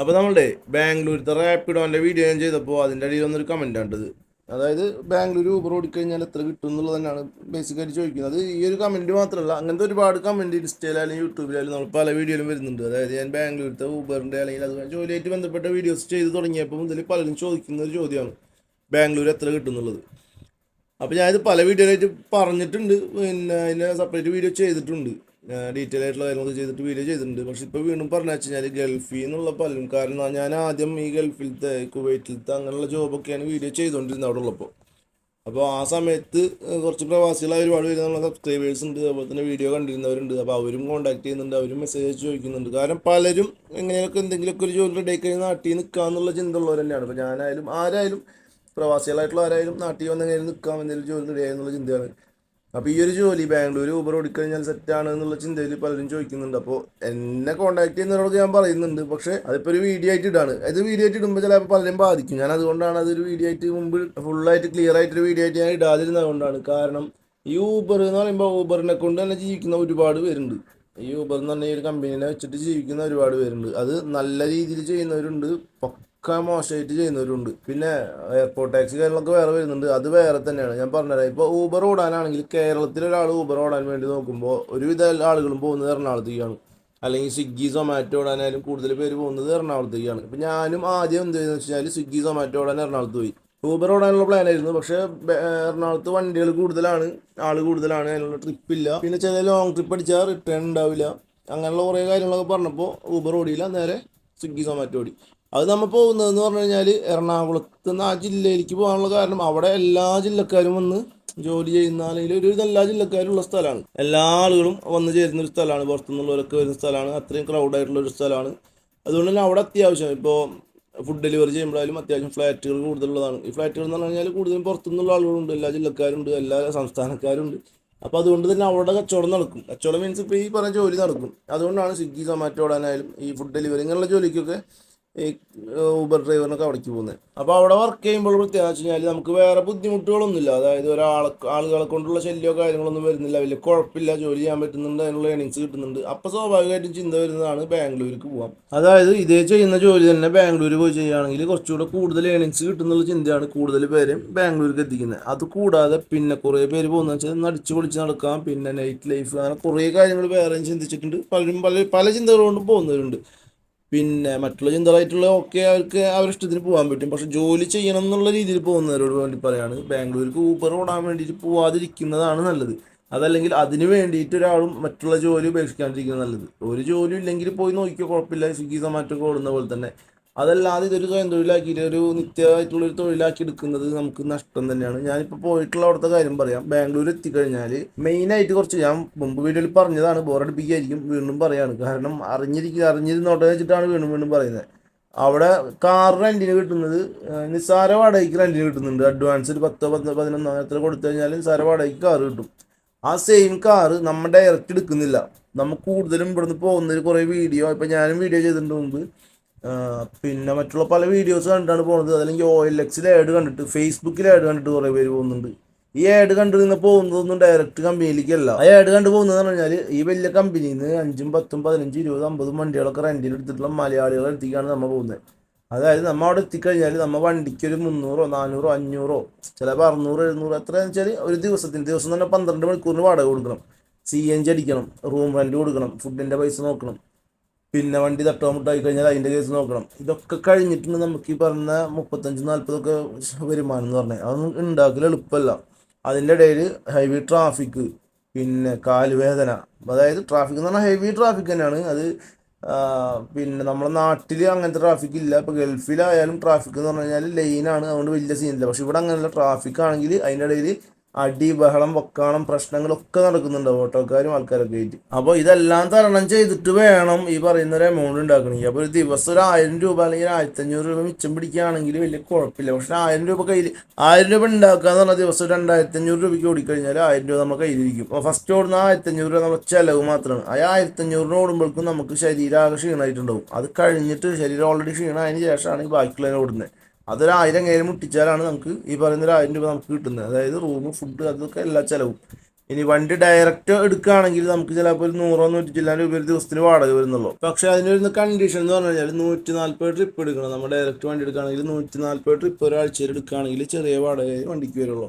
അപ്പോൾ നമ്മളുടെ ബാംഗ്ലൂരത്തെ റാപ്പിഡോന്റെ വീഡിയോ ഞാൻ ചെയ്തപ്പോൾ അതിന്റെ അടിയിൽ വന്നൊരു കമന്റ് ആണ്ടത് അതായത് ബാംഗ്ലൂർ ഊബർ ഓടിക്കഴിഞ്ഞാൽ എത്ര കിട്ടും എന്നുള്ളത് തന്നെയാണ് ബേസിക്കായിട്ട് ചോദിക്കുന്നത്. ഈ ഒരു കമന്റ് മാത്രമല്ല അങ്ങനത്തെ ഒരുപാട് കമന്റ് ഇൻസ്റ്റയിലായാലും യൂട്യൂബിലായാലും നമ്മൾ പല വീഡിയോയിലും വരുന്നുണ്ട്. അതായത് ഞാൻ ബാംഗ്ലൂരിലത്തെ ഊബറിന്റെ അല്ലെങ്കിൽ അത് ജോലിയായിട്ട് ബന്ധപ്പെട്ട വീഡിയോസ് ചെയ്ത് തുടങ്ങിയപ്പോൾ മുതൽ പലരും ചോദിക്കുന്ന ഒരു ചോദ്യമാണ് ബാംഗ്ലൂർ എത്ര കിട്ടും എന്നുള്ളത് അപ്പോൾ ഞാനിത് പല വീഡിയോയിലായിട്ട് പറഞ്ഞിട്ടുണ്ട്. പിന്നെ അതിന്റെ സെപ്പറേറ്റ് വീഡിയോ ചെയ്തിട്ടുണ്ട്. ഡീറ്റെയിൽ ആയിട്ടുള്ള കാര്യങ്ങൾ ചെയ്തിട്ട് വീഡിയോ ചെയ്തിട്ടുണ്ട്. പക്ഷെ ഇപ്പോൾ വീണ്ടും പറഞ്ഞു വെച്ച് കഴിഞ്ഞാൽ ഗൾഫിൽ നിന്നുള്ള പലരും കാരണം ഞാൻ ആദ്യം ഈ ഗൾഫിലത്തെ കുവൈറ്റിലത്തെ അങ്ങനെയുള്ള ജോബൊക്കെയാണ് വീഡിയോ ചെയ്തുകൊണ്ടിരുന്നത് അവിടെ ഉള്ളപ്പോൾ അപ്പോൾ ആ സമയത്ത് കുറച്ച് പ്രവാസികളായ ഒരുപാട് പേര് നമ്മളെ സബ്സ്ക്രൈബേഴ്സ് ഉണ്ട്. അതുപോലെ തന്നെ വീഡിയോ കണ്ടിരുന്നവരുണ്ട്. അപ്പോൾ അവരും കോൺടാക്ട് ചെയ്യുന്നുണ്ട്. അവരും മെസ്സേജ് ചോദിക്കുന്നുണ്ട്. കാരണം പലരും എങ്ങനെയൊക്കെ എന്തെങ്കിലുമൊക്കെ ഒരു ജോലി റെഡി ആയി കഴിഞ്ഞാൽ നാട്ടിൽ നിൽക്കുക എന്നുള്ള ചിന്ത ഉള്ളവർ തന്നെയാണ്. അപ്പോൾ ഞാനായാലും ആരായാലും പ്രവാസികളായിട്ടുള്ള ആരായാലും നാട്ടിൽ വന്ന് നിൽക്കാം എന്തെങ്കിലും ജോലി റെഡി എന്നുള്ള ചിന്തയാണ്. അപ്പോൾ ഈ ഒരു ജോലി ബാംഗ്ലൂർ ഊബർ ഓടിക്കഴിഞ്ഞാൽ ആണ് എന്നുള്ള ചിന്തയിൽ പലരും ചോദിക്കുന്നുണ്ട്. അപ്പോൾ എന്നെ കോൺടാക്ട് ചെയ്യുന്നവരോട് ഞാൻ പറയുന്നുണ്ട്. പക്ഷേ അതിപ്പോൾ ഒരു വീഡിയോ ആയിട്ട് ഇടാണ്. അത് വീഡിയോ ആയിട്ട് ഇടുമ്പോൾ ചിലപ്പോൾ പലരും ബാധിക്കും. ഞാൻ അതുകൊണ്ടാണ് അതൊരു വീഡിയോ ആയിട്ട് മുമ്പ് ഫുള്ളായിട്ട് ക്ലിയർ ആയിട്ട് ഒരു വീഡിയോ ആയിട്ട് ഞാൻ ഇടാതിരുന്നതുകൊണ്ടാണ് കാരണം ഈ ഊബർ എന്ന് പറയുമ്പോൾ ഊബറിനെ കൊണ്ട് തന്നെ ജീവിക്കുന്ന ഒരുപാട് പേരുണ്ട്. ഈ ഊബർ എന്ന് പറഞ്ഞ ഒരു കമ്പനീനെ വെച്ചിട്ട് ജീവിക്കുന്ന ഒരുപാട് പേരുണ്ട്. അത് നല്ല രീതിയിൽ ചെയ്യുന്നവരുണ്ട്. പക്ക മോശമായിട്ട് ചെയ്യുന്നവരുണ്ട്. പിന്നെ എയർപോർട്ട് ടാക്സി കാര്യങ്ങളൊക്കെ വേറെ വരുന്നുണ്ട്. അത് വേറെ തന്നെയാണ്. ഞാൻ പറഞ്ഞുതരാം. ഇപ്പോൾ ഊബർ ഓടാനാണെങ്കിൽ കേരളത്തിൽ ഒരാൾ ഊബർ ഓടാൻ വേണ്ടി നോക്കുമ്പോൾ ഒരുവിധ ആളുകളും പോകുന്നത് എറണാകുളത്തേക്കാണ്. അല്ലെങ്കിൽ സ്വിഗ്ഗി സൊമാറ്റോ ഓടാനായാലും കൂടുതൽ പേര് പോകുന്നത് എറണാകുളത്തേക്കാണ്. ഇപ്പം ഞാനും ആദ്യം എന്ത് ചെയ്തെന്ന് വെച്ചാൽ സ്വിഗ്ഗി സൊമാറ്റോ ഓടാൻ എറണാകുളത്ത് പോയി. ഊബർ ഓടാനുള്ള പ്ലാൻ ആയിരുന്നു. പക്ഷേ എറണാകുളത്ത് വണ്ടികൾ കൂടുതലാണ്. ആൾ കൂടുതലാണ്. അതിനുള്ള ട്രിപ്പില്ല പിന്നെ ചില ലോങ് ട്രിപ്പ് അടിച്ചാൽ റിട്ടേൺ ഉണ്ടാവില്ല. അങ്ങനെയുള്ള കുറേ കാര്യങ്ങളൊക്കെ പറഞ്ഞപ്പോൾ ഊബർ ഓടിയില്ല. നേരെ സ്വിഗ്ഗി സൊമാറ്റോ ഓടി. അത് നമ്മൾ പോകുന്നതെന്ന് പറഞ്ഞു കഴിഞ്ഞാൽ എറണാകുളത്ത് നിന്ന് ആ ജില്ലയിലേക്ക് പോകാനുള്ള കാരണം അവിടെ എല്ലാ ജില്ലക്കാരും വന്ന് ജോലി ചെയ്യുന്ന അല്ലെങ്കിൽ ഒരു എല്ലാ ജില്ലക്കാരും ഉള്ള സ്ഥലമാണ്. എല്ലാ ആളുകളും വന്ന് ചേരുന്ന ഒരു സ്ഥലമാണ്. പുറത്തുനിന്നുള്ളവരൊക്കെ വരുന്ന സ്ഥലമാണ്. അത്രയും ക്രൗഡായിട്ടുള്ള ഒരു സ്ഥലമാണ്. അതുകൊണ്ട് തന്നെ അവിടെ അത്യാവശ്യം ഇപ്പോൾ ഫുഡ് ഡെലിവറി ചെയ്യുമ്പോഴായാലും അത്യാവശ്യം ഫ്ലാറ്റുകൾ കൂടുതലുള്ളതാണ്. ഈ ഫ്ലാറ്റുകൾ എന്ന് പറഞ്ഞു കഴിഞ്ഞാൽ കൂടുതലും പുറത്തുനിന്നുള്ള ആളുകളുണ്ട്. എല്ലാ ജില്ലക്കാരുണ്ട്. എല്ലാ സംസ്ഥാനക്കാരുണ്ട്. അപ്പോൾ അതുകൊണ്ട് തന്നെ അവിടെ കച്ചവടം നടക്കും. കച്ചവടം മീൻസ് ഇപ്പോൾ ഈ പറഞ്ഞ ജോലി നടക്കും. അതുകൊണ്ടാണ് സ്വിഗ്ഗി സൊമാറ്റോ ഓടാനായാലും ഈ ഫുഡ് ഡെലിവറി ഇങ്ങനെയുള്ള ജോലിക്കൊക്കെ ഈ ഊബർ ഡ്രൈവറിനൊക്കെ അവിടേക്ക് പോകുന്നത് അപ്പോൾ അവിടെ വർക്ക് ചെയ്യുമ്പോൾ പ്രത്യേകത വെച്ച് കഴിഞ്ഞാൽ നമുക്ക് വേറെ ബുദ്ധിമുട്ടുകളൊന്നുമില്ല. അതായത് ഒരാൾ ആളുകളെ കൊണ്ടുള്ള ശല്യമോ കാര്യങ്ങളൊന്നും വരുന്നില്ല. വലിയ കുഴപ്പമില്ല. ജോലി ചെയ്യാൻ പറ്റുന്നുണ്ട്. അതിനുള്ള ഏണിങ്സ് കിട്ടുന്നുണ്ട്. അപ്പോൾ സ്വാഭാവികമായിട്ടും ചിന്ത വരുന്നതാണ് ബാംഗ്ലൂർക്ക് പോകാം അതായത് ഇതേ ചെയ്യുന്ന ജോലി തന്നെ ബാംഗ്ലൂർ പോയി ചെയ്യുകയാണെങ്കിൽ കുറച്ചുകൂടെ കൂടുതൽ ഏണിങ്സ് കിട്ടുന്നുള്ള ചിന്തയാണ് കൂടുതൽ പേരും ബാംഗ്ലൂർക്ക് എത്തിക്കുന്നത്. അത് കൂടാതെ പിന്നെ കുറേ പേര് പോകുന്നത് വെച്ചാൽ നടിച്ച് പൊളിച്ച് നടക്കാം. പിന്നെ നൈറ്റ് ലൈഫ് അങ്ങനെ കുറേ കാര്യങ്ങൾ വേറെയും ചിന്തിച്ചിട്ടുണ്ട്. പലരും പല പല ചിന്തകൾ കൊണ്ടും പോകുന്നവരുണ്ട്. പിന്നെ മറ്റുള്ള ചിന്തകളായിട്ടുള്ള ഒക്കെ അവർക്ക് അവരുടെ ഇഷ്ടത്തിന് പോകാൻ പറ്റും. പക്ഷെ ജോലി ചെയ്യണം എന്നുള്ള രീതിയിൽ പോകുന്നവരോട് വേണ്ടി പറയാണ്. ബാംഗ്ലൂർക്ക് ഊബർ ഓടാൻ വേണ്ടിയിട്ട് പോവാതിരിക്കുന്നതാണ് നല്ലത്. അതല്ലെങ്കിൽ അതിന് വേണ്ടിയിട്ട് ഒരാളും മറ്റുള്ള ജോലി ഉപേക്ഷിക്കാണ്ടിരിക്കുന്നത് നല്ലത്. ഒരു ജോലി ഇല്ലെങ്കിൽ പോയി നോക്കിയോ കുഴപ്പമില്ല. സ്വിഗ്ഗി സൊമാറ്റോ ഓടുന്ന പോലെ തന്നെ. അതല്ലാതെ ഇതൊരു സ്വയം തൊഴിലാക്കിയിട്ട് ഒരു നിത്യമായിട്ടുള്ള ഒരു തൊഴിലാക്കി എടുക്കുന്നത് നമുക്ക് നഷ്ടം തന്നെയാണ്. ഞാനിപ്പോൾ പോയിട്ടുള്ള അവിടുത്തെ കാര്യം പറയാം. ബാംഗ്ലൂർ എത്തിക്കഴിഞ്ഞാൽ മെയിനായിട്ട് കുറച്ച് ഞാൻ മുമ്പ് വീഡിയോയിൽ പറഞ്ഞതാണ് ബോറടിപ്പിക്കായിരിക്കും വീണ്ടും പറയാണ്. കാരണം അറിഞ്ഞിരിക്കുക അറിഞ്ഞിരുന്നോട്ടെ വെച്ചിട്ടാണ് വീണ്ടും വീണ്ടും പറയുന്നത്. അവിടെ കാർ റെന്റിന് കിട്ടുന്നത് നിസ്സാര വാടകയ്ക്ക് റെന്റിന് കിട്ടുന്നുണ്ട്. അഡ്വാൻസ് ഒരു പത്തോ പത്തോ പതിനൊന്നോ എത്ര കൊടുത്തു കഴിഞ്ഞാൽ നിസ്സാര വാടകയ്ക്ക് കാർ കിട്ടും. ആ സെയിം കാറ് നമ്മൾ ഡയറക്റ്റ് എടുക്കുന്നില്ല. നമുക്ക് കൂടുതലും ഇവിടുന്ന് പോകുന്നൊരു കുറേ വീഡിയോ ഇപ്പം ഞാനും വീഡിയോ ചെയ്തിട്ടുണ്ട് മുമ്പ്. പിന്നെ മറ്റുള്ള പല വീഡിയോസ് കണ്ടിട്ടാണ് പോകുന്നത് അതല്ലെങ്കിൽ ഒ എൽ എക്സിൽ ആഡ് കണ്ടിട്ട് ഫേസ്ബുക്കിൽ ആഡ് കണ്ടിട്ട് കുറേ പേര് പോകുന്നുണ്ട്. ഈ ആഡ് കണ്ടു നിന്ന് പോകുന്നതൊന്നും ഡയറക്റ്റ് കമ്പനിയിലേക്കല്ല ആ ആഡ് കണ്ടു പോകുന്നതെന്ന് പറഞ്ഞാൽ ഈ വലിയ കമ്പനിയിൽ നിന്ന് അഞ്ചും പത്തും പതിനഞ്ചും ഇരുപതും അമ്പതും വണ്ടികളൊക്കെ റെന്റിൽ എടുത്തിട്ടുള്ള മലയാളികളെ എത്തിക്കാണ് നമ്മൾ പോകുന്നത് അതായത് നമ്മൾ അവിടെ എത്തിക്കഴിഞ്ഞാൽ നമ്മൾ വണ്ടിക്ക് ഒരു മുന്നൂറോ നാനൂറോ അഞ്ഞൂറോ ചിലപ്പോൾ അറുന്നൂറ് എഴുന്നൂറ് എത്രയാണെന്ന് വെച്ചാൽ ഒരു ദിവസത്തിന് ദിവസം തന്നെ പന്ത്രണ്ട് മണിക്കൂറിന് വാടക കൊടുക്കണം. സി എൻ ജി അടിക്കണം റൂം റെന്റ് കൊടുക്കണം ഫുഡിന്റെ പൈസ നോക്കണം. പിന്നെ വണ്ടി തട്ടോ മുട്ടായി കഴിഞ്ഞാൽ അതിന്റെ കേസ് നോക്കണം. ഇതൊക്കെ കഴിഞ്ഞിട്ടുണ്ട് നമുക്ക് ഈ പറഞ്ഞ മുപ്പത്തഞ്ച് നാൽപ്പതൊക്കെ വരുമാനം എന്ന് പറഞ്ഞാൽ. അതൊന്നും ഉണ്ടാക്കൽ എളുപ്പമല്ല. അതിന്റെ ഇടയിൽ ഹെവി ട്രാഫിക് പിന്നെ കാലുവേദന. അതായത് ട്രാഫിക് എന്ന് പറഞ്ഞാൽ ഹെവി ട്രാഫിക് തന്നെയാണ്. അത് പിന്നെ നമ്മുടെ നാട്ടിൽ അങ്ങനത്തെ ട്രാഫിക് ഇല്ല. ഇപ്പോൾ ഗൾഫിലായാലും ട്രാഫിക് എന്ന് പറഞ്ഞു കഴിഞ്ഞാൽ ലൈനാണ് അതുകൊണ്ട് വലിയ സീനില്ല പക്ഷെ ഇവിടെ അങ്ങനെയുള്ള ട്രാഫിക് ആണെങ്കിൽ അതിന്റെ ഇടയിൽ അടി ബഹളം വക്കാണം പ്രശ്നങ്ങളൊക്കെ നടക്കുന്നുണ്ട് ഓട്ടോക്കാരും ആൾക്കാരൊക്കെ ആയിട്ട്. അപ്പോൾ ഇതെല്ലാം തരണം ചെയ്തിട്ട് വേണം ഈ പറയുന്ന ഒരു എമൗണ്ട് ഉണ്ടാക്കണമെങ്കിൽ അപ്പോൾ ഒരു ദിവസം ഒരു ആയിരം രൂപ അല്ലെങ്കിൽ ആയിരത്തഞ്ഞൂറ് രൂപ മിച്ചം പിടിക്കുകയാണെങ്കിൽ വലിയ കുഴപ്പമില്ല. പക്ഷെ ആയിരം രൂപ കയ്യിൽ ആയിരം രൂപ ഉണ്ടാക്കുക എന്ന് പറഞ്ഞാൽ ദിവസം രണ്ടായിരത്തി അഞ്ഞൂറ് രൂപയ്ക്ക് ഓടിക്കഴിഞ്ഞാൽ ആയിരം രൂപ നമ്മുടെ കയ്യിലിരിക്കും. അപ്പോൾ ഫസ്റ്റ് ഓടുന്ന ആയിരത്തഞ്ഞൂറ് രൂപ നമ്മുടെ ചിലവ് മാത്രമാണ്. ആ ആയിരത്തഞ്ഞൂറിന് ഓടുമ്പോഴേക്കും നമുക്ക് ശരീരം ആകെ ക്ഷീണമായിട്ടുണ്ടാവും. അത് കഴിഞ്ഞിട്ട് ശരീരം ഓൾറെഡി ക്ഷീണമായതിന് ശേഷമാണ് ഈ ബാക്കിയുള്ളതിനെ ഓടുന്നത്. അതൊരു ആയിരം കയ്യിൽ മുട്ടിച്ചാലാണ് നമുക്ക് ഈ പറയുന്ന ഒരു ആയിരം രൂപ നമുക്ക് കിട്ടുന്നത്. അതായത് റൂം ഫുഡ് അതൊക്കെ എല്ലാ ചിലവും. ഇനി വണ്ടി ഡയറക്റ്റ് എടുക്കുകയാണെങ്കിൽ നമുക്ക് ചിലപ്പോൾ ഒരു നൂറോ നൂറ്റി ചില്ലാൻ രൂപ ഒരു ദിവസത്തിന് വാടക വരുന്നുള്ളൂ. പക്ഷേ അതിനൊരു കണ്ടീഷൻ എന്ന് പറഞ്ഞു കഴിഞ്ഞാൽ നൂറ്റി നാൽപ്പത് ട്രിപ്പ് എടുക്കണം. നമ്മൾ ഡയറക്റ്റ് വണ്ടി എടുക്കുകയാണെങ്കിൽ നൂറ്റി നാൽപ്പത് ട്രിപ്പ് ഒരാഴ്ചയിൽ എടുക്കുകയാണെങ്കിൽ ചെറിയ വാടക വണ്ടിക്ക് വരുള്ളൂ.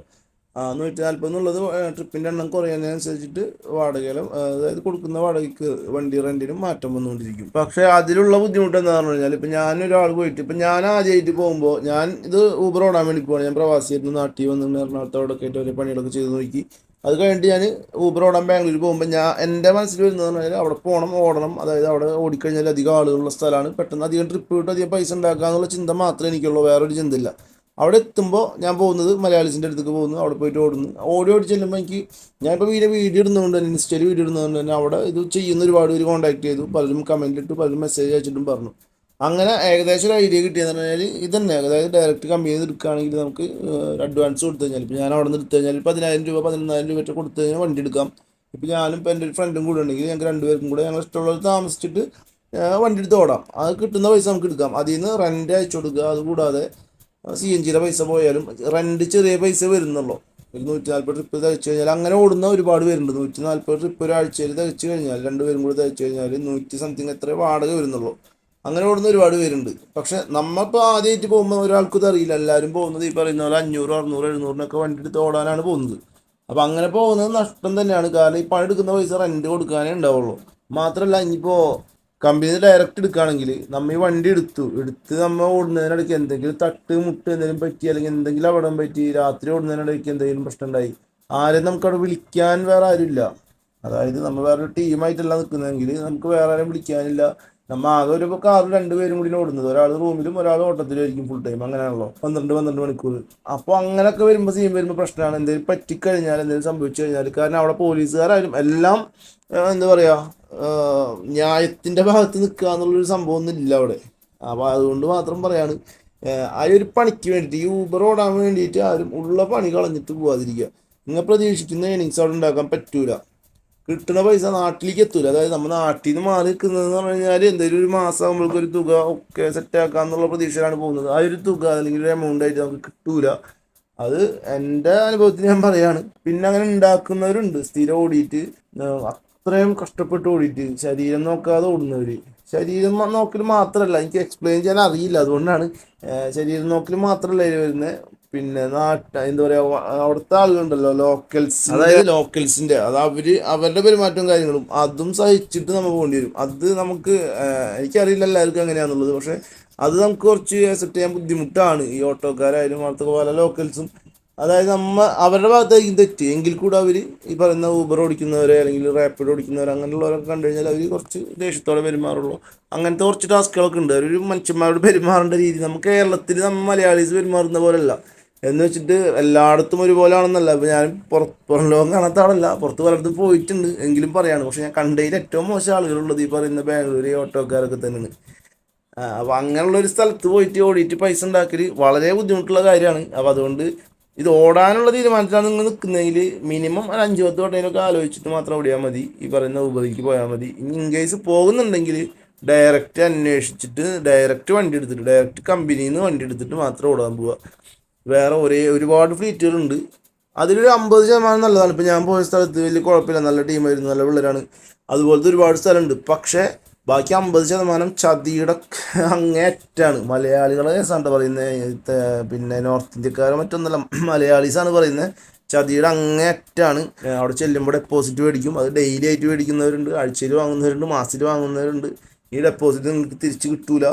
നൂറ്റി നാൽപ്പത് എന്നുള്ളത് ട്രിപ്പിന്റെ എണ്ണം കുറയുന്നതിനനുസരിച്ചിട്ട് വാടകയിലും അതായത് കൊടുക്കുന്ന വാടകയ്ക്ക് വണ്ടി റെന്റിനും മാറ്റം വന്നുകൊണ്ടിരിക്കും. പക്ഷേ അതിലുള്ള ബുദ്ധിമുട്ട് എന്താണെന്ന് കഴിഞ്ഞാൽ ഇപ്പം ഞാനൊരാൾ പോയിട്ട് ഇപ്പം ഞാൻ ആദ്യമായിട്ട് പോകുമ്പോൾ ഞാൻ ഇത് ഊബർ ഓടാൻ വേണ്ടി പോവാണ്. ഞാൻ പ്രവാസിയായിരുന്നു നാട്ടിൽ വന്ന് എറണാകുളത്തോടൊക്കെ ആയിട്ട് ഒരു പണികളൊക്കെ ചെയ്ത് നോക്കി. അത് കഴിഞ്ഞിട്ട് ഞാൻ ഊബർ ഓടാൻ ബാംഗ്ലൂർ പോകുമ്പോൾ ഞാൻ എന്റെ മനസ്സിൽ വരുന്നതെന്ന് പറഞ്ഞാൽ അവിടെ പോകണം ഓടണം. അതായത് അവിടെ ഓടിക്കഴിഞ്ഞാൽ അധികം ആളുകളുള്ള സ്ഥലമാണ്. പെട്ടെന്ന് അധികം ട്രിപ്പ് വിട്ട് അധികം പൈസ ഉണ്ടാക്കുക എന്നുള്ള ചിന്ത മാത്രമേ എനിക്കുള്ളൂ. വേറൊരു ചിന്തയില്ല. അവിടെ എത്തുമ്പോൾ ഞാൻ പോകുന്നത് മലയാളീസിന്റെ അടുത്തേക്ക് പോകുന്നു. അവിടെ പോയിട്ട് ഓടുന്നു. ഓടി ഓടി ചെല്ലുമ്പോൾ എനിക്ക് ഞാനിപ്പോൾ വീഡിയോ വീഡിയോ ഇടുന്നതുകൊണ്ട് തന്നെ ഇൻസ്റ്റയിൽ വീഡിയോ ഇടുന്നതുകൊണ്ട് തന്നെ അവിടെ ഇത് ചെയ്യുന്ന ഒരുപാട് പേര് കോൺടാക്ട് ചെയ്തു. പലരും കമന്റ് ഇട്ടു പലരും മെസ്സേജ് അയച്ചിട്ടും പറഞ്ഞു. അങ്ങനെ ഏകദേശം ഒരു ഐഡിയ കിട്ടിയെന്ന് പറഞ്ഞാൽ ഇതന്നെ. അതായത് ഡയറക്റ്റ് കമ്പനിയിൽ നിന്ന് എടുക്കുകയാണെങ്കിൽ നമുക്ക് അഡ്വാൻസ് കൊടുത്തു കഴിഞ്ഞാൽ ഇപ്പോൾ ഞാൻ അവിടെ നിന്ന് എടുത്തു കഴിഞ്ഞാൽ പതിനായിരം രൂപ പതിനൊന്നായിരം രൂപ കൊടുത്തു കഴിഞ്ഞാൽ വണ്ടി എടുക്കാം. ഇപ്പോൾ ഞാനും ഇപ്പോൾ എന്റെ ഒരു ഫ്രണ്ടും കൂടെ ഉണ്ടെങ്കിൽ ഞങ്ങൾക്ക് രണ്ടുപേർക്കും കൂടെ ഞങ്ങൾ ഇഷ്ടമുള്ളത് താമസിച്ചിട്ട് വണ്ടി എടുത്ത് ഓടാം. അത് കിട്ടുന്ന പൈസ നമുക്ക് എടുക്കാം. അതിൽ നിന്ന് റെന്റ് അയച്ചു കൊടുക്കുക. അതുകൂടാതെ സി എൻ ജിയുടെ പൈസ പോയാലും റെന്റ് ചെറിയ പൈസ വരുന്നുള്ളൂ. ഒരു നൂറ്റി നാൽപ്പത് ട്രിപ്പ് തയ്ച്ചു കഴിഞ്ഞാൽ അങ്ങനെ ഓടുന്ന ഒരുപാട് പേരുണ്ട്. നൂറ്റി നാൽപ്പത് ട്രിപ്പ് ഒരാഴ്ചയിൽ തയ്ച്ചു കഴിഞ്ഞാൽ രണ്ടുപേരും കൂടി തയ്ച്ചു കഴിഞ്ഞാൽ നൂറ്റി സംതിങ് എത്ര വാടക വരുന്നുള്ളൂ. അങ്ങനെ ഓടുന്ന ഒരുപാട് പേരുണ്ട്. പക്ഷെ നമ്മളിപ്പോൾ ആദ്യമായിട്ട് പോകുമ്പോൾ ഒരാൾക്കും അറിയില്ല. എല്ലാവരും പോകുന്നത് ഈ പറയുന്ന പോലെ അഞ്ഞൂറ് അറുന്നൂറ് എഴുന്നൂറിനൊക്കെ വണ്ടി എടുത്ത് ഓടാനാണ് പോകുന്നത്. അപ്പോൾ അങ്ങനെ പോകുന്നത് നഷ്ടം തന്നെയാണ്. കാരണം ഈ പണി എടുക്കുന്ന പൈസ റെന്റ് കൊടുക്കാനേ ഉണ്ടാവുള്ളൂ. മാത്രമല്ല ഇനിയിപ്പോൾ കമ്പനി ഡയറക്റ്റ് എടുക്കുകയാണെങ്കിൽ നമ്മൾ ഈ വണ്ടി എടുത്തു. എടുത്ത് നമ്മൾ ഓടുന്നതിനിടയ്ക്ക് എന്തെങ്കിലും തട്ട് മുട്ട് എന്തെങ്കിലും പറ്റി അല്ലെങ്കിൽ എന്തെങ്കിലും അപകടം പറ്റി രാത്രി ഓടുന്നതിനിടയ്ക്ക് എന്തെങ്കിലും പ്രശ്നം ഉണ്ടായി. ആരെയും നമുക്കവിടെ വിളിക്കാൻ വേറെ ആരുമില്ല. അതായത് നമ്മൾ വേറൊരു ടീമായിട്ടല്ല നിൽക്കുന്നതെങ്കിൽ നമുക്ക് വേറെ ആരെയും വിളിക്കാനില്ല. നമ്മ ആകെ ഒരു കാറിൽ രണ്ടുപേരും കൂടി ഓടുന്നത്. ഒരാൾ റൂമിലും ഒരാൾ ഓട്ടത്തിലായിരിക്കും ഫുൾ ടൈം അങ്ങനെയാണല്ലോ. പന്ത്രണ്ട് പന്ത്രണ്ട് മണിക്കൂർ. അപ്പോൾ അങ്ങനെയൊക്കെ വരുമ്പോൾ സീൻ വരുമ്പോൾ പ്രശ്നമാണ് എന്തെങ്കിലും പറ്റിക്കഴിഞ്ഞാൽ എന്തെങ്കിലും സംഭവിച്ചു കഴിഞ്ഞാൽ കാരണം അവിടെ പോലീസുകാരായാലും എല്ലാം എന്താ പറയുക ന്യായത്തിന്റെ ഭാഗത്ത് നിൽക്കുക എന്നുള്ളൊരു സംഭവം ഒന്നും ഇല്ല അവിടെ. അപ്പോൾ അതുകൊണ്ട് മാത്രം പറയാണ് ആ, ഒരു പണിക്ക് വേണ്ടിയിട്ട് ഈ ഊബർ ഓടാൻ വേണ്ടിയിട്ട് ആരും ഉള്ള പണി കളഞ്ഞിട്ട് പോവാതിരിക്കുക. നിങ്ങൾ പ്രതീക്ഷിക്കുന്ന ഏണിങ്സ് അവിടെ ഉണ്ടാക്കാൻ പറ്റൂല. കിട്ടുന്ന പൈസ നാട്ടിലേക്ക് എത്തൂല. അതായത് നമ്മൾ നാട്ടിൽ നിന്ന് മാറി നിൽക്കുന്നതെന്ന് പറഞ്ഞു കഴിഞ്ഞാൽ എന്തെങ്കിലും ഒരു മാസം നമ്മൾക്ക് ഒരു തുക ഒക്കെ സെറ്റ് ആക്കാന്നുള്ള പ്രതീക്ഷയിലാണ് പോകുന്നത്. ആ ഒരു തുക അല്ലെങ്കിൽ ഒരു എമൗണ്ട് ആയിട്ട് നമുക്ക് കിട്ടൂല. അത് എന്റെ അനുഭവത്തിൽ ഞാൻ പറയാണ്. പിന്നെ അങ്ങനെ ഉണ്ടാക്കുന്നവരുണ്ട്. സ്ഥിരം ഓടിയിട്ട് അത്രയും കഷ്ടപ്പെട്ട് ഓടിയിട്ട് ശരീരം നോക്കാതെ ഓടുന്നവർ ശരീരം നോക്കൽ മാത്രമല്ല എനിക്ക് എക്സ്പ്ലെയിൻ ചെയ്യാൻ അറിയില്ല. അതുകൊണ്ടാണ് ശരീരം നോക്കൽ മാത്രമല്ല വരുന്നത് പിന്നെ നാട്ട എന്താ പറയാ അവിടുത്തെ ആളുകളുണ്ടല്ലോ ലോക്കൽസ് അതായത് ലോക്കൽസിന്റെ അത് അവർ അവരുടെ പെരുമാറ്റവും കാര്യങ്ങളും അതും സഹിച്ചിട്ട് നമ്മൾ പോകേണ്ടി വരും. അത് നമുക്ക് എനിക്കറിയില്ല എല്ലാവർക്കും എങ്ങനെയാണെന്നുള്ളത് പക്ഷെ അത് നമുക്ക് കുറച്ച് അക്സെപ്റ്റ് ചെയ്യാൻ ബുദ്ധിമുട്ടാണ്. ഈ ഓട്ടോക്കാരായാലും അവിടുത്തെ പല ലോക്കൽസും അതായത് നമ്മ അവരുടെ ഭാഗത്തായിരിക്കും തെറ്റ്. എങ്കിൽ കൂടെ അവർ ഈ പറയുന്ന ഊബർ ഓടിക്കുന്നവരെ അല്ലെങ്കിൽ റാപ്പിഡ് ഓടിക്കുന്നവരെ അങ്ങനെയുള്ളവരൊക്കെ കണ്ടു കഴിഞ്ഞാൽ അവർ കുറച്ച് ദേഷ്യത്തോടെ പെരുമാറുള്ളൂ. അങ്ങനത്തെ കുറച്ച് ടാസ്കുകളൊക്കെ ഉണ്ട്. ഒരു മനുഷ്യന്മാരോട് പെരുമാറേണ്ട രീതി. നമുക്ക് കേരളത്തിൽ നമ്മൾ മലയാളീസ് പെരുമാറുന്ന പോലെയല്ല എന്ന് വെച്ചിട്ട് എല്ലായിടത്തും ഒരുപോലെ ആണെന്നല്ല ഇപ്പം ഞാൻ പുറത്ത് പുറം ലോകം കാണാത്ത ആളല്ല. പുറത്ത് പലയിടത്തും പോയിട്ടുണ്ട്. എങ്കിലും പറയാണ്. പക്ഷെ ഞാൻ കണ്ടതിൽ ഏറ്റവും മോശം ആളുകളുള്ളത് ഈ പറയുന്ന ബാംഗ്ലൂർ ഓട്ടോക്കാരൊക്കെ തന്നെയാണ്. അപ്പോൾ അങ്ങനെയുള്ള ഒരു സ്ഥലത്ത് പോയിട്ട് ഓടിയിട്ട് പൈസ ഉണ്ടാക്കൽ വളരെ ബുദ്ധിമുട്ടുള്ള കാര്യമാണ്. അപ്പോൾ അതുകൊണ്ട് ഇത് ഓടാനുള്ള തീരുമാനത്തിലാണ് നിങ്ങൾ നിൽക്കുന്നതെങ്കിൽ മിനിമം ഒരു അഞ്ച് പത്ത് വട്ടേനൊക്കെ ആലോചിച്ചിട്ട് മാത്രം ഓടിയാൽ മതി. ഈ പറയുന്ന ഉപതിക്ക് പോയാൽ മതി. ഇനി ഇൻ കേസ് പോകുന്നുണ്ടെങ്കിൽ ഡയറക്റ്റ് അന്വേഷിച്ചിട്ട് ഡയറക്റ്റ് വണ്ടി എടുത്തിട്ട് ഡയറക്റ്റ് കമ്പനിയിൽ നിന്ന് വണ്ടി എടുത്തിട്ട് മാത്രം ഓടാൻ പോവുക വേറെ ഒരേ ഒരുപാട് ഫ്ലീറ്റുകളുണ്ട് അതിലൊരു അമ്പത് ശതമാനം നല്ലതാണ്. ഇപ്പം ഞാൻ പോയ സ്ഥലത്ത് വലിയ കുഴപ്പമില്ല. നല്ല ടീമായിരുന്നു. നല്ല പിള്ളേരാണ്. അതുപോലത്തെ ഒരുപാട് സ്ഥലമുണ്ട്. പക്ഷേ ബാക്കി അമ്പത് ശതമാനം ചതിയുടെ അങ്ങേറ്റാണ് മലയാളികളെ കേസാണ് പറയുന്നത് പിന്നെ നോർത്ത് ഇന്ത്യക്കാരോ മറ്റൊന്നല്ല മലയാളീസാണ് പറയുന്നത് ചതിയുടെ അങ്ങേറ്റാണ് അവിടെ ചെല്ലുമ്പോൾ ഡെപ്പോസിറ്റ് മേടിക്കും. അത് ഡെയിലി ആയിട്ട് മേടിക്കുന്നവരുണ്ട്. ആഴ്ചയിൽ വാങ്ങുന്നവരുണ്ട്. മാസത്തിൽ വാങ്ങുന്നവരുണ്ട്. ഈ ഡെപ്പോസിറ്റ് നിങ്ങൾക്ക് തിരിച്ച് കിട്ടൂല.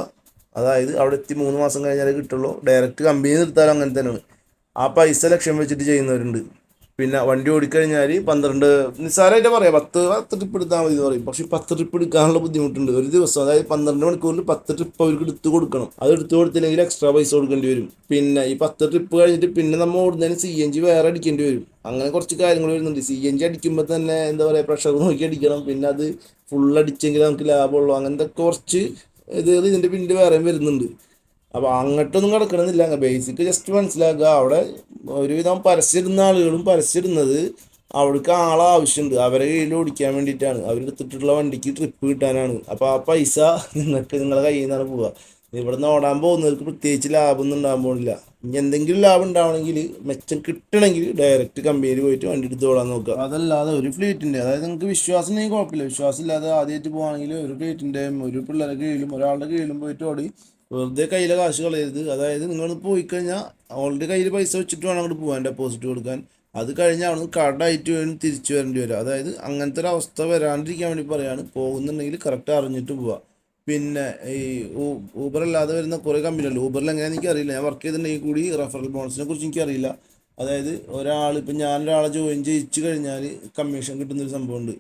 അതായത് അവിടെ എത്തി മൂന്ന് മാസം കഴിഞ്ഞാലേ കിട്ടുള്ളൂ. ഡയറക്റ്റ് കമ്പനിയിൽ നിന്ന് എടുത്താലും അങ്ങനെ തന്നെയാണ്. ആ പൈസ ലക്ഷ്യം വെച്ചിട്ട് ചെയ്യുന്നവരുണ്ട്. പിന്നെ വണ്ടി ഓടിക്കഴിഞ്ഞാൽ പന്ത്രണ്ട് നിസ്സാരമായിട്ട് പറയാം. പത്ത് പത്ത് ട്രിപ്പ് എടുത്താൽ മതി എന്ന് പറയും. പക്ഷേ പത്ത് ട്രിപ്പ് എടുക്കാനുള്ള ബുദ്ധിമുട്ടുണ്ട്. ഒരു ദിവസം അതായത് പന്ത്രണ്ട് മണിക്കൂറിൽ പത്ത് ട്രിപ്പ് അവർക്ക് എടുത്ത് കൊടുക്കണം. അത് എടുത്തു കൊടുത്തില്ലെങ്കിൽ എക്സ്ട്രാ പൈസ കൊടുക്കേണ്ടി വരും. പിന്നെ ഈ പത്ത് ട്രിപ്പ് കഴിഞ്ഞിട്ട് പിന്നെ നമ്മൾ ഓടുന്നതിന് സി എൻ ജി വേറെ അടിക്കേണ്ടി വരും. അങ്ങനെ കുറച്ച് കാര്യങ്ങൾ വരുന്നുണ്ട്. സി എൻ ജി അടിക്കുമ്പോൾ തന്നെ എന്താ പറയുക പ്രഷർ നോക്കി അടിക്കണം. പിന്നെ അത് ഫുൾ അടിച്ചെങ്കിൽ നമുക്ക് ലാഭമുള്ളൂ. അങ്ങനത്തെ കുറച്ച് ഇത് ഇതിന്റെ പിന്നിൽ വേറെയും വരുന്നുണ്ട്. അപ്പോൾ അങ്ങോട്ടൊന്നും കിടക്കണമെന്നില്ല. ബേസിക് ജസ്റ്റ് മനസ്സിലാക്കുക. അവിടെ ഒരുവിധം പരസ്യം ഇടുന്ന ആളുകളും പരസ്യം അവർക്ക് ആളെ ആവശ്യമുണ്ട്. അവരെ കയ്യിൽ ഓടിക്കാൻ വേണ്ടിയിട്ടാണ്. അവരെടുത്തിട്ടുള്ള വണ്ടിക്ക് ട്രിപ്പ് കിട്ടാനാണ്. അപ്പോൾ ആ പൈസ നിങ്ങൾക്ക് നിങ്ങളുടെ കയ്യിൽ നിന്നാണ് പോവുക. ഇവിടെ നിന്ന് ഓടാൻ പോകുന്നവർക്ക് പ്രത്യേകിച്ച് ലാഭമൊന്നും ഉണ്ടാകാൻ പോകുന്നില്ല ഇനി എന്തെങ്കിലും ലാഭം ഉണ്ടാവണമെങ്കിൽ മെച്ചം കിട്ടണമെങ്കിൽ ഡയറക്റ്റ് കമ്പനിയിൽ പോയിട്ട് വണ്ടി എടുത്ത് പോകാൻ നോക്കുക. അതല്ലാതെ ഒരു ഫ്ലീറ്റിന്റെ അതായത് നിങ്ങൾക്ക് വിശ്വാസം ഉണ്ടെങ്കിൽ കുഴപ്പമില്ല. വിശ്വാസം ഇല്ലാതെ ആദ്യമായിട്ട് പോകുകയാണെങ്കിൽ ഒരു ഫ്ലീറ്റിന്റെയും ഒരു പിള്ളേരുടെ കീഴിലും ഒരാളുടെ കീഴിലും പോയിട്ട് ഓടി വെറുതെ കയ്യിലെ കാശ് കളയരുത്. അതായത് നിങ്ങൾ പോയി കഴിഞ്ഞാൽ ഓൾറെഡി കയ്യിൽ പൈസ വെച്ചിട്ട് വേണം അങ്ങോട്ട് പോകാൻ ഡെപ്പോസിറ്റ് കൊടുക്കാൻ. അത് കഴിഞ്ഞാൽ നിന്ന് കടായിട്ട് വേണം തിരിച്ചു വരേണ്ടി വരും അതായത് അങ്ങനത്തെ ഒരു അവസ്ഥ വരാണ്ടിരിക്കാൻ വേണ്ടി പറയാണ്. പോകുന്നുണ്ടെങ്കിൽ കറക്റ്റ് അറിഞ്ഞിട്ട് പോവുക. പിന്നെ ഈ ഊബറല്ലാതെ വരുന്ന കുറേ കമ്പനികളുണ്ട് ഊബറിൽ എങ്ങനെയാണെന്ന് എനിക്കറിയില്ല. ഞാൻ വർക്ക് ചെയ്തിട്ടുണ്ടെങ്കിൽ കൂടി റെഫറൽ ബോണസിനെ കുറിച്ച് എനിക്കറിയില്ല. അതായത് ഒരാൾ ഇപ്പം ഞാനൊരാളെ ജോയിൻ ചെയ്യിച്ചു കഴിഞ്ഞാൽ കമ്മീഷൻ കിട്ടുന്നൊരു സംഭവമുണ്ട്.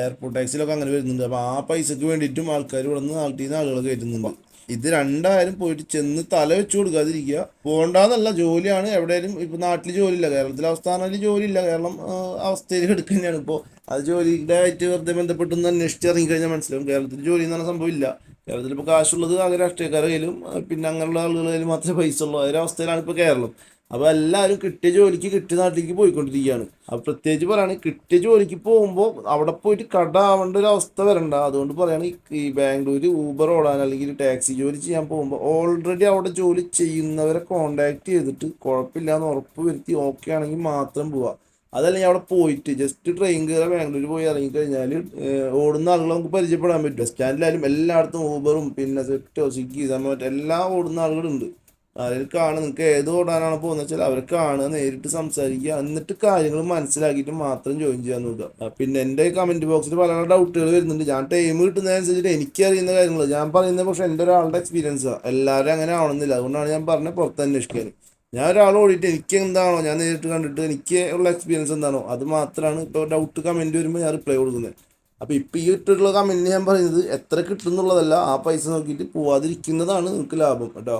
എയർപോർട്ട് ടാക്സിലൊക്കെ അങ്ങനെ വരുന്നുണ്ട്. അപ്പോൾ ആ പൈസക്ക് വേണ്ടിയിട്ടും ആൾക്കാർ ഇവിടെ നിന്ന് നാട്ടിൽ നിന്ന് ആളുകൾ കയറ്റുന്നുണ്ട്. ഇത് രണ്ടായാലും പോയിട്ട് ചെന്ന് തല വെച്ചു കൊടുക്കാതിരിക്കുക. പോകണ്ടെന്നല്ല ജോലിയാണ്. എവിടെയും ഇപ്പം നാട്ടിൽ ജോലിയില്ല. കേരളത്തിലെ അവസ്ഥ ജോലിയില്ല. കേരളം അവസ്ഥയിൽ എടുക്കുന്നതാണ് ഇപ്പോൾ അത് ജോലിയുടെ ആയിട്ട് വെറുതെ ബന്ധപ്പെട്ടൊന്ന് അന്വേഷിച്ച് ഇറങ്ങിക്കഴിഞ്ഞാൽ മനസ്സിലാവും. കേരളത്തിൽ ജോലി എന്ന് പറഞ്ഞ സംഭവം ഇല്ല കേരളത്തിൽ ഇപ്പോൾ കാശുള്ളത് ആകെ രാഷ്ട്രീയക്കാരുടെ കയ്യിലും പിന്നെ അങ്ങനെയുള്ള ആളുകളുടെ മാത്രമേ പൈസ ഉള്ളൂ. ആ ഇപ്പോൾ കേരളം. അപ്പോൾ എല്ലാവരും കിട്ടിയ ജോലിക്ക് കിട്ടിയ നാട്ടിലേക്ക് പോയിക്കൊണ്ടിരിക്കുകയാണ്. അപ്പോൾ പ്രത്യേകിച്ച് പറയാണ് കിട്ടിയ ജോലിക്ക് പോകുമ്പോൾ അവിടെ പോയിട്ട് കട ആവേണ്ട ഒരു അവസ്ഥ വരണ്ട. അതുകൊണ്ട് പറയാണ് ഈ- ബാംഗ്ലൂർ ഊബർ ഓടാൻ അല്ലെങ്കിൽ ടാക്സി ജോലി ചെയ്യാൻ പോകുമ്പോൾ ഓൾറെഡി അവിടെ ജോലി ചെയ്യുന്നവരെ കോണ്ടാക്ട് ചെയ്തിട്ട് കുഴപ്പമില്ല എന്ന് ഉറപ്പ് വരുത്തി ഓക്കെ ആണെങ്കിൽ മാത്രം പോവുക അതല്ലെങ്കിൽ അവിടെ പോയിട്ട് ജസ്റ്റ് ട്രെയിൻ കയറി ബാംഗ്ലൂർ പോയി ഇറങ്ങിക്കഴിഞ്ഞാൽ ഓടുന്ന ആളുകൾ നമുക്ക് പരിചയപ്പെടാൻ പറ്റും. ബസ് സ്റ്റാൻഡിലായാലും എല്ലായിടത്തും ഊബറും പിന്നെ സെറ്റോ സ്വിഗ്ഗി സമയത്ത് എല്ലാം ഓടുന്ന ആളുകളുണ്ട്. കാണുക നിങ്ങൾക്ക് ഏത് ഓടാനാണ് പോകുന്നത് വെച്ചാൽ അവർക്കാണ് നേരിട്ട് സംസാരിക്കുക എന്നിട്ട് കാര്യങ്ങൾ മനസ്സിലാക്കിയിട്ട് മാത്രം ജോയിൻ ചെയ്യാൻ നോക്കുക പിന്നെ എന്റെ കമന്റ് ബോക്സിൽ പല ഡൗട്ടുകൾ വരുന്നുണ്ട്. ഞാൻ ടൈം കിട്ടുന്നതനുസരിച്ചിട്ട് എനിക്കറിയുന്ന കാര്യങ്ങൾ ഞാൻ പറയുന്നത് പക്ഷെ എന്റെ ഒരാളുടെ എക്സ്പീരിയൻസാണ് എല്ലാവരും അങ്ങനെ ആവണമെന്നില്ല. അതുകൊണ്ടാണ് ഞാൻ പറഞ്ഞത് പുറത്ത് അന്വേഷിക്കാൻ. ഞാൻ ഒരാൾ ഓടിയിട്ട് എനിക്ക് എന്താണോ ഞാൻ നേരിട്ട് കണ്ടിട്ട് എനിക്ക് ഉള്ള എക്സ്പീരിയൻസ് എന്താണോ അത് മാത്രമാണ് ഇപ്പോൾ ഡൗട്ട് കമന്റ് വരുമ്പോൾ ഞാൻ റിപ്ലൈ കൊടുക്കുന്നത്. അപ്പോൾ ഇപ്പോൾ ഈ ഇട്ടിട്ടുള്ള കമന്റ് ഞാൻ പറയുന്നത് എത്ര കിട്ടും എന്നുള്ളതല്ല ആ പൈസ നോക്കിയിട്ട് പോവാതിരിക്കുന്നതാണ് നിങ്ങൾക്ക് ലാഭം കേട്ടോ.